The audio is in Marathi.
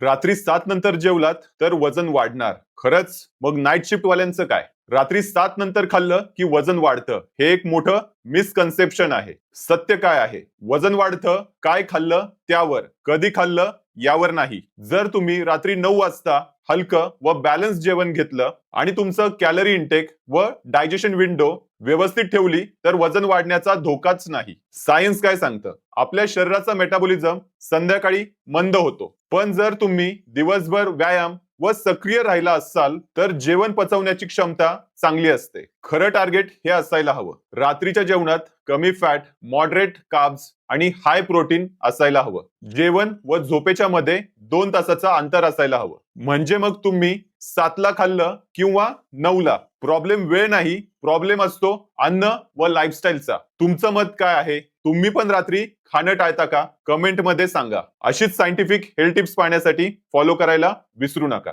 रात्री सात नंतर जेवलात तर वजन वाढणार. खरंच? मग नाईट शिफ्ट वाल्यांचं काय? रात्री सात नंतर खाल्लं की वजन वाढतं? हे एक मोठं मिसकन्सेप्शन आहे. सत्य काय आहे? वजन वाढतं काय खाल्लं? त्यावर. कधी खाल्लं? यावर नाही. जर तुम्ही रात्री नऊ वाजता हलकं व बॅलन्स जेवण घेतलं आणि तुमचं कॅलरी इंटेक व डायजेशन विंडो व्यवस्थित ठेवली तर वजन वाढण्याचा धोकाच नाही. सायन्स काय सांगतं? आपल्या शरीराचा मेटाबॉलिझम संध्याकाळी मंद होतो. पण जर तुम्ही दिवसभर व्यायाम व सक्रिय राहिला असाल तर जेवण पचवण्याची क्षमता चांगली असते. खरं टार्गेट हे असायला हवं. रात्रीच्या जेवणात कमी फॅट मॉडरेट काब्स आणि हाय प्रोटीन असायला हवं. जेवण व झोपेच्या मध्ये दोन तासाचा अंतर असायला हवं. म्हणजे मग तुम्ही सातला खाल्लं किंवा नऊला. प्रॉब्लेम वेळ नाही प्रॉब्लेम असतो अन्न व लाईफस्टाईलचा तुमचं मत काय आहे? तुम्ही पण रात्री खाणं टाळता का? कमेंटमध्ये सांगा. अशीच सायंटिफिक हेल्थ टिप्स पाहण्यासाठी फॉलो करायला विसरू नका.